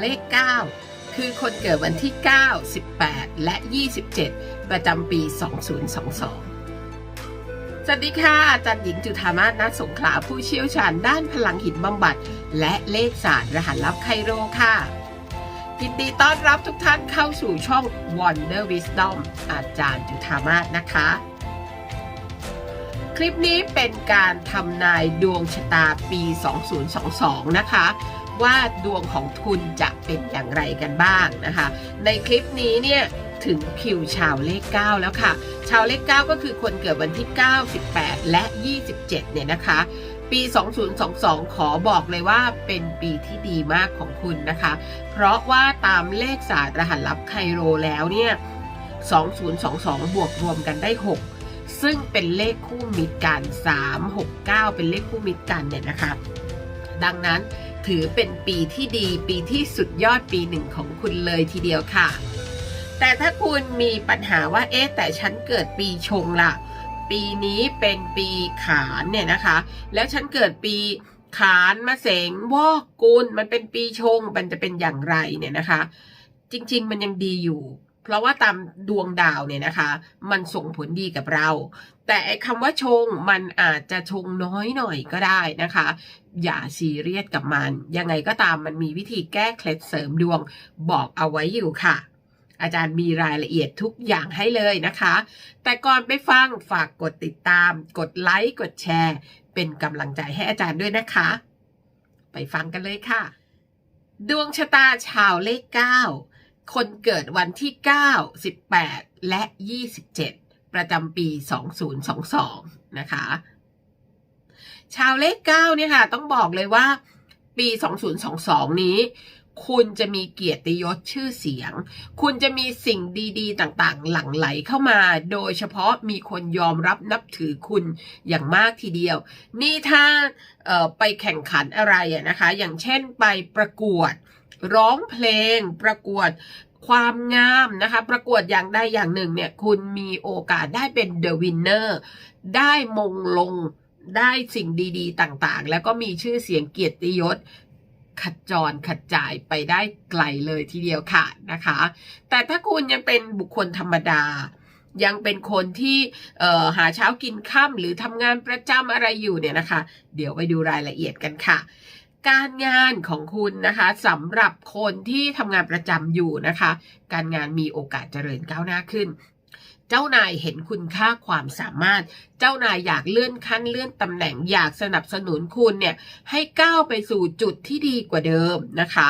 เลข 9 คือคนเกิดวันที่ 9 18 และ 27 ประจำปี 2022 สวัสดีค่ะ อาจารย์หญิงจุธามาศนัสงขลาผู้เชี่ยวชาญด้านพลังหินบำบัด และเลขศาสตร์รหัสลับไคโรค่ะยินดีต้อนรับทุกท่านเข้าสู่ช่อง Wonder Wisdom อาจารย์จุธามาศนะคะ คลิปนี้เป็นการทำนายดวงชะตาปี 2022 นะคะ ว่าดวงของคุณจะเป็นอย่างไรกันบ้างนะคะ ในคลิปนี้เนี่ยถึงคิวชาวเลข 9 แล้วค่ะ ชาวเลข 9 ก็คือคนเกิดวันที่ 9 18 และ 27 เนี่ยนะคะ ปี 2022 ขอบอกเลยว่าเป็นปีที่ดีมากของคุณนะคะ เพราะว่าตามเลขศาสตร์รหัสลับไคโรแล้วเนี่ย 2022 บวกรวมกันได้ 6 ซึ่งเป็นเลขคู่มิตรกัน 3 6 9 เป็นเลขคู่มิตรกันเนี่ยนะคะ ดังนั้น ถือเป็นปีที่ดีปีที่สุดยอดปีหนึ่งของคุณเลยทีเดียวค่ะ แต่ถ้าคุณมีปัญหาว่าเอ๊ะแต่ฉันเกิดปีชงล่ะ ปีนี้เป็นปีขานเนี่ยนะคะ แล้วฉันเกิดปีขานมาเสงวอกกุลมันเป็นปีชงมันจะเป็นอย่างไรเนี่ยนะคะ จริง ๆ มันยังดีอยู่ เพราะว่าตามดวงดาวเนี่ยนะคะ มันส่งผลดีกับเรา แต่คำว่าชงมันอาจจะชงน้อยหน่อยก็ได้นะคะ อย่าซีเรียสกับมัน ยังไงก็ตามมันมีวิธีแก้เคล็ดเสริมดวงบอกเอาไว้อยู่ค่ะ อาจารย์มีรายละเอียดทุกอย่างให้เลยนะคะ แต่ก่อนไปฟังฝากกดติดตาม กดไลค์กดแชร์ เป็นกำลังใจให้อาจารย์ด้วยนะคะ ไปฟังกันเลยค่ะ ดวงชะตาชาวเลข 9 คนเกิดวันที่ 9 18 และ 27 ประจำปี 2022 นะคะ ชาวเลข9เนี่ยค่ะ ต้องบอกเลยว่าปี 2022 นี้ คุณจะมีเกียรติยศชื่อเสียง คุณจะมีสิ่งดีๆ ต่างๆ หลั่งไหลเข้ามา โดยเฉพาะมีคนยอมรับนับถือคุณอย่างมากทีเดียว นี่ถ้าไปแข่งขันอะไระนะคะ อย่างเช่นไปประกวดร้องเพลงประกวด ความงามนะคะ ประกวดอย่างใดอย่างหนึ่งเนี่ย คุณมีโอกาสได้เป็นเดอะวินเนอร์ได้มงลงได้สิ่งดีๆ ต่างๆ แล้วก็มีชื่อเสียงเกียรติยศขจรขจายไปได้ไกลเลยทีเดียวค่ะนะคะ แต่ถ้าคุณยังเป็นบุคคลธรรมดา ยังเป็นคนที่หาเช้ากินค่ำหรือทำงานประจำอะไรอยู่เนี่ยนะคะ เดี๋ยวไปดูรายละเอียดกันค่ะ การงานของคุณนะคะสำหรับคนที่ทำงานประจำอยู่นะคะ การงานมีโอกาสเจริญก้าวหน้าขึ้น เจ้านายเห็นคุณค่าความสามารถ เจ้านายอยากเลื่อนขั้นเลื่อนตำแหน่งอยากสนับสนุนคุณเนี่ยให้ก้าวไปสู่จุดที่ดีกว่าเดิมนะคะ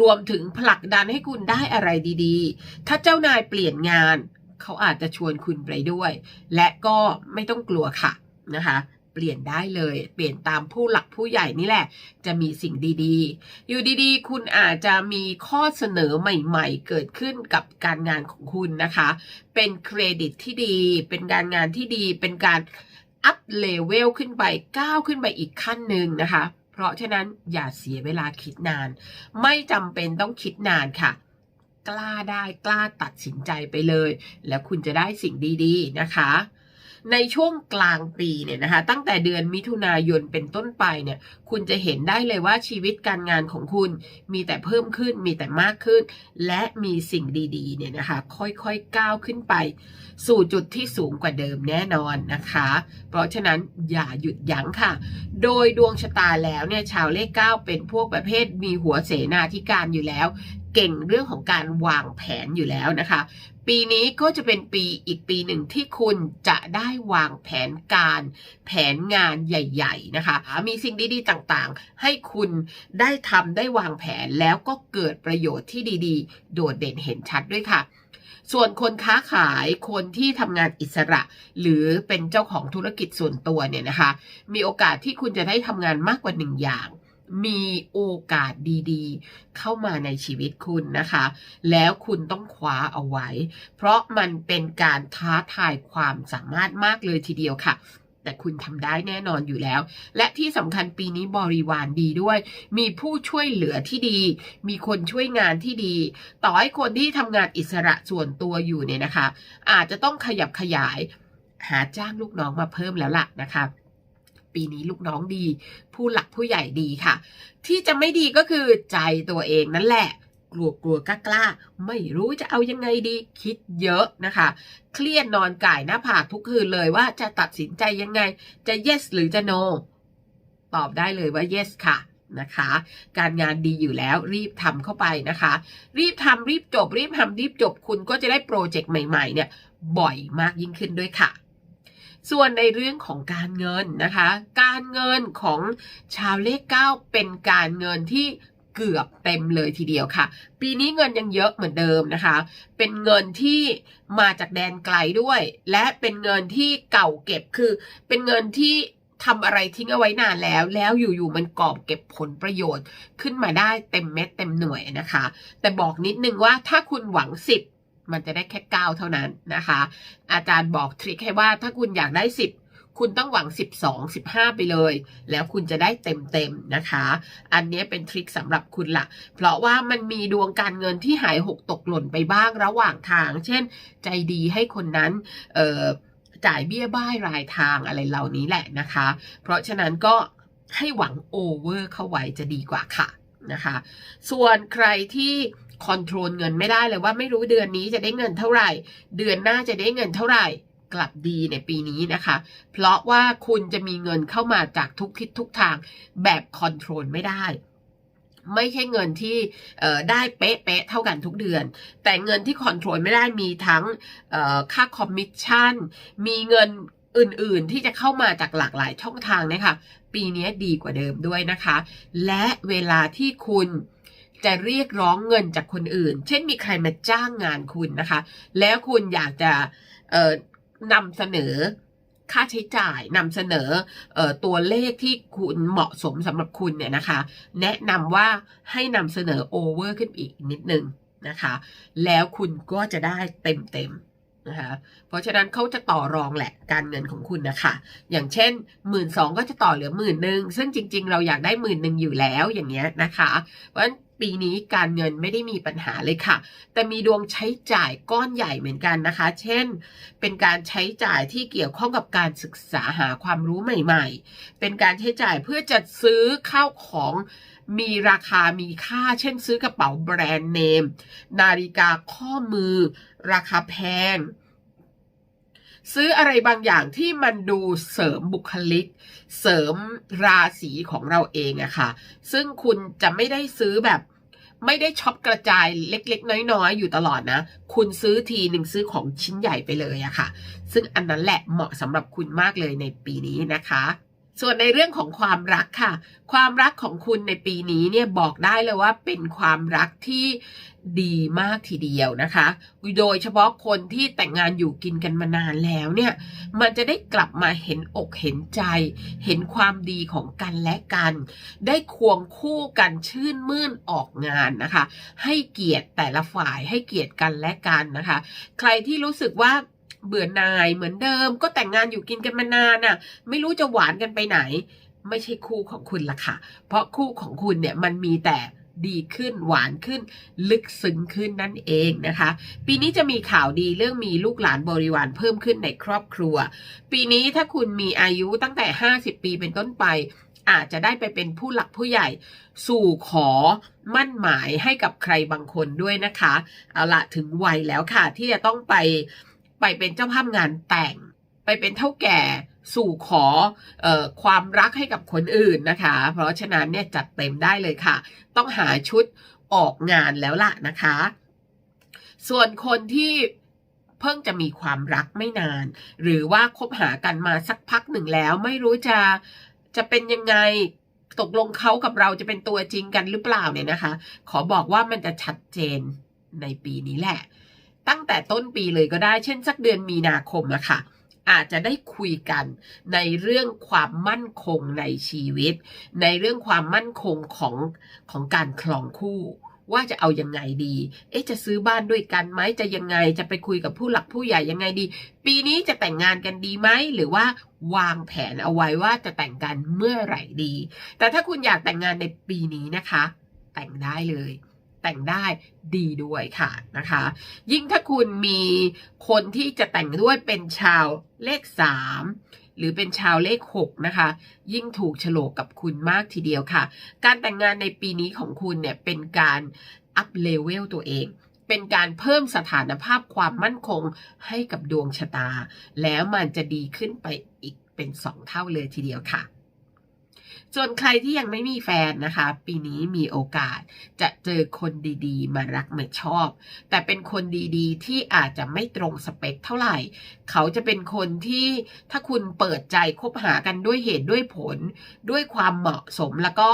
รวมถึงผลักดันให้คุณได้อะไรดีๆ ถ้าเจ้านายเปลี่ยนงาน เขาอาจจะชวนคุณไปด้วย และก็ไม่ต้องกลัวค่ะนะคะ เปลี่ยนได้เลย เปลี่ยนตามผู้หลักผู้ใหญ่นี่แหละ จะมีสิ่งดีๆ อยู่ดีๆ คุณอาจจะมีข้อเสนอใหม่ๆ เกิดขึ้นกับการงานของคุณนะคะ เป็นเครดิตที่ดี เป็นการงานที่ดี เป็นการอัพเลเวลขึ้นไปก้าวขึ้นไปอีกขั้นหนึ่งนะคะ เพราะฉะนั้นอย่าเสียเวลาคิดนาน ไม่จำเป็นต้องคิดนานค่ะกล้าได้กล้าตัดสินใจไปเลย แล้วคุณจะได้สิ่งดี ๆ นะคะ ในช่วงกลางปีเนี่ยนะคะตั้งแต่เดือนมิถุนายนเป็นต้นไปเนี่ยคุณจะเห็นได้เลยว่าชีวิตการงานของคุณมีแต่เพิ่มขึ้นมีแต่มากขึ้น และมีสิ่งดีๆเนี่ยนะคะค่อยๆก้าวขึ้นไป สู่จุดที่สูงกว่าเดิมแน่นอนนะคะ เพราะฉะนั้นอย่าหยุดยั้งค่ะ โดยดวงชะตาแล้วเนี่ยชาวเลขเก้าเป็นพวกประเภทมีหัวเสนาธิการอยู่แล้ว เก่งเรื่องของการวางแผนอยู่แล้วนะคะ ปีนี้ก็จะเป็นปีอีกปีหนึ่งที่คุณจะได้วางแผนการ แผนงานใหญ่ ๆ นะคะ มีสิ่งดีๆต่างๆ ให้คุณได้ทำได้วางแผนแล้วก็เกิดประโยชน์ที่ดีๆ โดดเด่นเห็นชัดด้วยค่ะส่วนคนค้าขายคนที่ทำงานอิสระ หรือเป็นเจ้าของธุรกิจส่วนตัวเนี่ยนะคะ มีโอกาสที่คุณจะได้ทำงานมากกว่าหนึ่งอย่าง มีโอกาสดีๆ เข้ามาในชีวิตคุณนะคะ แล้วคุณต้องคว้าเอาไว้ เพราะมันเป็นการท้าทายความสามารถมากเลยทีเดียวค่ะแต่คุณทำได้แน่นอนอยู่แล้ว และที่สำคัญปีนี้บริวารดีด้วย มีผู้ช่วยเหลือที่ดี มีคนช่วยงานที่ดี ต่อให้คนที่ทำงานอิสระส่วนตัวอยู่เนี่ยนะคะ อาจจะต้องขยับขยาย หาจ้างลูกน้องมาเพิ่มแล้วล่ะนะคะ ปีนี้ลูกน้องดี ผู้หลักผู้ใหญ่ดีค่ะ ที่จะไม่ดีก็คือใจตัวเองนั่นแหละ กลัวกลัวกล้ากล้าไม่รู้จะเอายังไงดีคิดเยอะนะคะ เครียดนอนก่ายหน้าผากทุกคืนเลยว่าจะตัดสินใจยังไงจะ yes หรือจะ no ตอบได้เลยว่า yes ค่ะนะคะ การงานดีอยู่แล้วรีบทำเข้าไปนะคะ รีบทำรีบจบ รีบทำรีบจบคุณก็จะได้โปรเจกต์ใหม่ๆเนี่ยบ่อยมากยิ่งขึ้นด้วยค่ะ ส่วนในเรื่องของการเงินนะคะ การเงินของชาวเลขเก้าเป็นการเงินที่เกือบเต็มเลยทีเดียวค่ะ ปีนี้เงินยังเยอะเหมือนเดิมนะคะ เป็นเงินที่มาจากแดนไกลด้วย และเป็นเงินที่เก่าเก็บคือ เป็นเงินที่ทำอะไรทิ้งเอาไว้นานแล้ว แล้วอยู่ๆมันกอบเก็บผลประโยชน์ขึ้นมาได้เต็มเม็ดเต็มหน่วยนะคะ แต่บอกนิดนึงว่าถ้าคุณหวังสิบ มันจะได้แค่เก้าเท่านั้นนะคะ อาจารย์บอกทริคให้ว่าถ้าคุณอยากได้สิบคุณต้องหวัง 12 15 ไปเลย แล้วคุณจะได้เต็มๆนะคะ อันนี้เป็นทริคสำหรับคุณละเพราะว่ามันมีดวงการเงินที่หายหกตกหล่นไปบ้างระหว่างทาง เช่น ใจดีให้คนนั้นเอ่อจ่ายเบี้ยบ้ายรายทางอะไรเหล่านี้แหละนะคะ เพราะฉะนั้นก็ให้หวังโอเวอร์เข้าไว้จะดีกว่าค่ะนะคะ ส่วนใครที่ คอนโทรลเงินไม่ได้เลยว่าไม่รู้เดือนนี้จะได้เงินเท่าไหร่ เดือนหน้าจะได้เงินเท่าไหร่กลับดีในปีนี้นะคะ เพราะว่าคุณจะมีเงินเข้ามาจากทุกทิศทุกทางแบบคอนโทรลไม่ได้ ไม่ใช่เงินที่ได้เป๊ะๆเท่ากันทุกเดือน แต่เงินที่คอนโทรลไม่ได้มีทั้งค่าคอมมิชชั่น มีเงินอื่นๆ ที่จะเข้ามาจากหลากหลายช่องทางนะคะ ปีนี้ดีกว่าเดิมด้วยนะคะ และเวลาที่คุณ จะเรียกร้องเงินจากคนอื่น เช่นมีใครมาจ้างงานคุณนะคะ แล้วคุณอยากจะเอ่อนำเสนอค่าใช้จ่ายนำเสนออตัวเลขที่คุณเหมาะสมสำหรับคุณเนี่ยนะคะ แนะนำว่าให้นำเสนอโอเวอร์ขึ้นอีกนิดนึงนะคะ แล้วคุณก็จะได้เต็มเต็มๆนะคะเพราะฉะนั้นเขาจะต่อรองแหละการเงินของคุณนะคะ อย่างเช่นหมื่นสองก็จะต่อเหลือหมื่นหนึ่งซึ่งจริง ๆ เราอยากได้หมื่นหนึ่งอยู่แล้วอย่างเงี้ยนะคะ เพราะฉะนั้น ปีนี้การเงินไม่ได้มีปัญหาเลยค่ะ แต่มีดวงใช้จ่ายก้อนใหญ่เหมือนกันนะคะ เช่น เป็นการใช้จ่ายที่เกี่ยวข้องกับการศึกษาหาความรู้ใหม่ ๆ เป็นการใช้จ่ายเพื่อจะซื้อข้าวของมีราคามีค่า เช่น ซื้อกระเป๋าแบรนด์เนม นาฬิกาข้อมือ ราคาแพงซื้ออะไรบางอย่างที่มันดูเสริมบุคลิก เสริมราศีของเราเองอะค่ะ ซึ่งคุณจะไม่ได้ซื้อแบบ ไม่ได้ช็อปกระจายเล็ก ๆ น้อย ๆ อยู่ตลอดนะ คุณซื้อทีหนึ่งซื้อของชิ้นใหญ่ไปเลยอะค่ะ ซึ่งอันนั้นแหละเหมาะสำหรับคุณมากเลยในปีนี้นะคะ ส่วนในเรื่องของความรักค่ะ ความรักของคุณในปีนี้เนี่ยบอกได้เลยว่าเป็นความรักที่ดีมากทีเดียวนะคะ โดยเฉพาะคนที่แต่งงานอยู่กินกันมานานแล้วเนี่ย มันจะได้กลับมาเห็นอกเห็นใจ เห็นความดีของกันและกัน ได้ควงคู่กันชื่นมื่นออกงานนะคะ ให้เกียรติแต่ละฝ่ายให้เกียรติกันและกันนะคะ ใครที่รู้สึกว่า เบื่อหน่ายเหมือนเดิม ก็แต่งงานอยู่กินกันมานานน่ะ ไม่รู้จะหวานกันไปไหน ไม่ใช่คู่ของคุณละค่ะ เพราะคู่ของคุณเนี่ยมันมีแต่ดีขึ้นหวานขึ้น ลึกซึ้งขึ้นนั่นเองนะคะ ปีนี้จะมีข่าวดีเรื่องมีลูกหลานบริวารเพิ่มขึ้นในครอบครัว ปีนี้ถ้าคุณมีอายุตั้งแต่ 50 ปีเป็นต้นไป อาจจะได้ไปเป็นผู้หลักผู้ใหญ่สู่ขอมั่นหมายให้กับใครบางคนด้วยนะคะ เอาละถึงวัยแล้วค่ะที่จะต้องไป ไปเป็นเจ้าภาพงานแต่ง ไปเป็นเท่าแก่สู่ขอออความรักให้กับคนอื่นนะคะ เพราะฉะนั้นเนี่ยจัดเต็มได้เลยค่ะ ต้องหาชุดออกงานแล้วล่ะนะคะ ส่วนคนที่เพิ่งจะมีความรักไม่นาน หรือว่าคบหากันมาสักพักหนึ่งแล้ว ไม่รู้จะจะเป็นยังไงตกลงเขากับเราจะเป็นตัวจริงกันหรือเปล่าเนี่ยนะคะ ขอบอกว่ามันจะชัดเจนในปีนี้แหละ ตั้งแต่ต้นปีเลยก็ได้ เช่นสักเดือนมีนาคมอะค่ะอาจจะได้คุยกันในเรื่องความมั่นคงในชีวิต ในเรื่องความมั่นคงของของการคลองคู่ ว่าจะเอายังไงดี เอ๊ะจะซื้อบ้านด้วยกันไหมจะยังไงจะไปคุยกับผู้หลักผู้ใหญ่ยังไงดี ปีนี้จะแต่งงานกันดีไหมหรือว่าวางแผนเอาไว้ว่าจะแต่งกันเมื่อไหร่ดี แต่ถ้าคุณอยากแต่งงานในปีนี้นะคะ แต่งได้เลย แต่งได้ดีด้วยค่ะนะคะ ยิ่งถ้าคุณมีคนที่จะแต่งด้วยเป็นชาวเลขสามหรือเป็นชาวเลข6นะคะ ยิ่งถูกโฉลกกับคุณมากทีเดียวค่ะ การแต่งงานในปีนี้ของคุณเนี่ยเป็นการอัพเลเวลตัวเองเป็นการเพิ่มสถานภาพความมั่นคงให้กับดวงชะตา แล้วมันจะดีขึ้นไปอีกเป็นสองเท่าเลยทีเดียวค่ะ ส่วนใครที่ยังไม่มีแฟนนะคะ ปีนี้มีโอกาสจะเจอคนดีๆ มารักมาชอบ แต่เป็นคนดีๆ ที่อาจจะไม่ตรงสเปคเท่าไหร่ เขาจะเป็นคนที่ถ้าคุณเปิดใจคบหากันด้วยเหตุด้วยผล ด้วยความเหมาะสมแล้วก็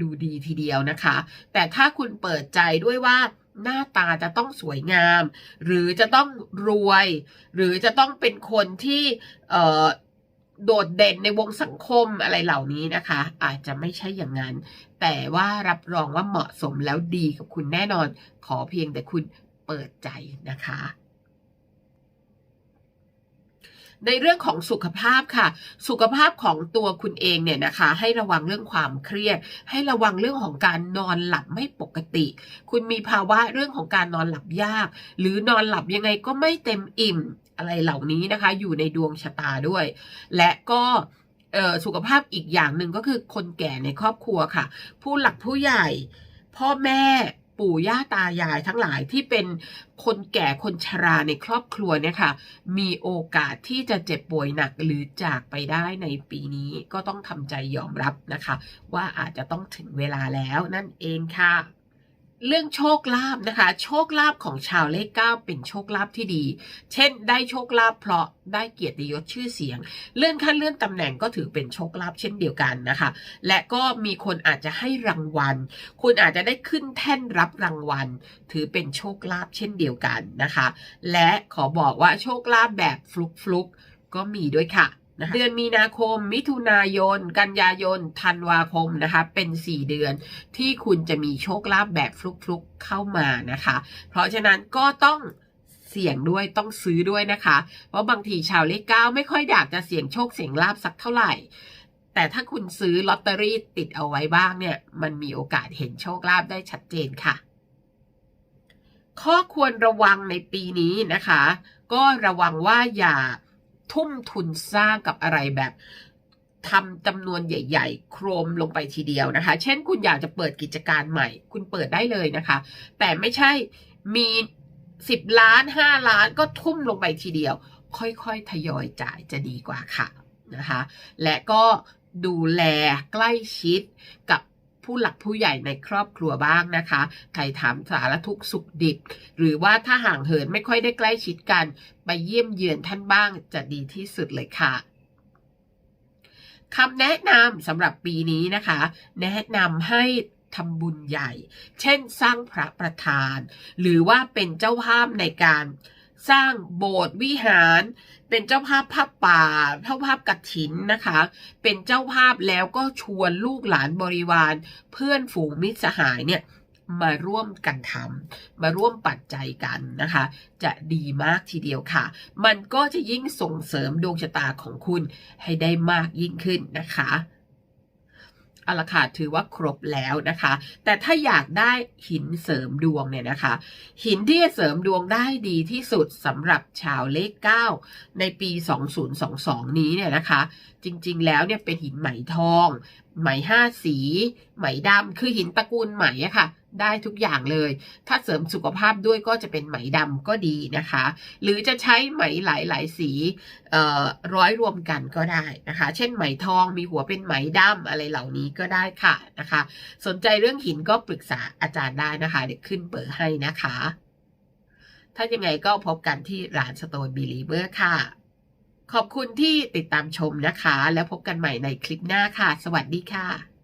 ดูดีทีเดียวนะคะ แต่ถ้าคุณเปิดใจด้วยว่าหน้าตาจะต้องสวยงาม หรือจะต้องรวย หรือจะต้องเป็นคนที่ โดดเด่นในวงสังคมอะไรเหล่านี้นะคะ อาจจะไม่ใช่อย่างนั้น แต่ว่ารับรองว่าเหมาะสมแล้วดีกับคุณแน่นอน ขอเพียงแต่คุณเปิดใจนะคะในเรื่องของสุขภาพค่ะ สุขภาพของตัวคุณเองเนี่ยนะคะ ให้ระวังเรื่องความเครียด ให้ระวังเรื่องของการนอนหลับไม่ปกติ คุณมีภาวะเรื่องของการนอนหลับยาก หรือนอนหลับยังไงก็ไม่เต็มอิ่ม อะไรเหล่านี้นะคะ อยู่ในดวงชะตาด้วย และก็สุขภาพอีกอย่างหนึ่งก็คือคนแก่ในครอบครัวค่ะ ผู้หลักผู้ใหญ่ พ่อแม่ปู่ย่าตายายทั้งหลายที่เป็นคนแก่คนชราในครอบครัวเนี่ยค่ะ มีโอกาสที่จะเจ็บป่วยหนักหรือจากไปได้ในปีนี้ก็ต้องทำใจยอมรับนะคะ ว่าอาจจะต้องถึงเวลาแล้วนั่นเองค่ะ เรื่องโชคลาภนะคะ โชคลาภของชาวเลขเก้าเป็นโชคลาภที่ดี เช่น ได้โชคลาภเพราะได้เกียรติยศชื่อเสียง เลื่อนขั้นเลื่อนตำแหน่งก็ถือเป็นโชคลาภเช่นเดียวกันนะคะ และก็มีคนอาจจะให้รางวัล คุณอาจจะได้ขึ้นแท่นรับรางวัล ถือเป็นโชคลาภเช่นเดียวกันนะคะ และขอบอกว่าโชคลาภแบบฟลุกฟลุกๆก็มีด้วยค่ะ นะคะเดือนมีนาคม มิถุนายน กันยายน ธันวาคมนะคะ เป็น4เดือนที่คุณจะมีโชคลาภแบบฟลุกๆเข้ามานะคะ เพราะฉะนั้นก็ต้องเสี่ยงด้วยต้องซื้อด้วยนะคะ เพราะบางทีชาวเลขเก้าไม่ค่อยอยากจะเสี่ยงโชคเสี่ยงลาบสักเท่าไหร่ แต่ถ้าคุณซื้อลอตเตอรี่ติดเอาไว้บ้างเนี่ย มันมีโอกาสเห็นโชคลาภได้ชัดเจนค่ะ ข้อควรระวังในปีนี้นะคะ ก็ระวังว่าอย่า ทุ่มทุนสร้างกับอะไรแบบทำจำนวนใหญ่ ๆ โครมลงไปทีเดียวนะคะ เช่นคุณอยากจะเปิดกิจการใหม่ คุณเปิดได้เลยนะคะ แต่ไม่ใช่มีสิบล้านห้าล้านก็ทุ่มลงไปทีเดียว ค่อยๆ ทยอยจ่ายจะดีกว่าค่ะนะคะ และก็ดูแลใกล้ชิดกับ ผู้หลักผู้ใหญ่ในครอบครัวบ้างนะคะ ใครถามสารทุกสุขดิบ หรือว่าถ้าห่างเหินไม่ค่อยได้ใกล้ชิดกัน ไปเยี่ยมเยือนท่านบ้างจะดีที่สุดเลยค่ะคำแนะนำสำหรับปีนี้นะคะ แนะนำให้ทำบุญใหญ่ เช่นสร้างพระประธาน หรือว่าเป็นเจ้าภาพในการ สร้างโบสถ์วิหาร เป็นเจ้าภาพภาพป่า เจ้าภาพกฐินนะคะ เป็นเจ้าภาพแล้วก็ชวนลูกหลานบริวาร เพื่อนฝูงมิตรสหายเนี่ยมาร่วมกันทำมาร่วมปัจจัยกันนะคะ จะดีมากทีเดียวค่ะ มันก็จะยิ่งส่งเสริมดวงชะตาของคุณให้ได้มากยิ่งขึ้นนะคะ อาละค่ะถือว่าครบแล้วนะคะ แต่ถ้าอยากได้หินเสริมดวงเนี่ยนะคะ หินที่จะเสริมดวงได้ดีที่สุดสำหรับชาวเลข 9 ในปี 2022 นี้เนี่ยนะคะ จริงๆ แล้วเนี่ยเป็นหินไหมทอง ไหมห้าสี ไหมดำคือหินตระกูลไหมอะค่ะ ได้ทุกอย่างเลย ถ้าเสริมสุขภาพด้วยก็จะเป็นไหมดำก็ดีนะคะ หรือจะใช้ไหมหลายๆสีเอ่อร้อยรวมกันก็ได้นะคะ เช่นไหมทองมีหัวเป็นไหมดำอะไรเหล่านี้ก็ได้ค่ะนะคะ สนใจเรื่องหินก็ปรึกษาอาจารย์ได้นะคะ เดี๋ยวขึ้นเบอร์ให้นะคะ ถ้ายังไงก็พบกันที่ร้านสโตนบีลีเบอร์ค่ะ ขอบคุณที่ติดตามชมนะคะ แล้วพบกันใหม่ในคลิปหน้าค่ะ สวัสดีค่ะ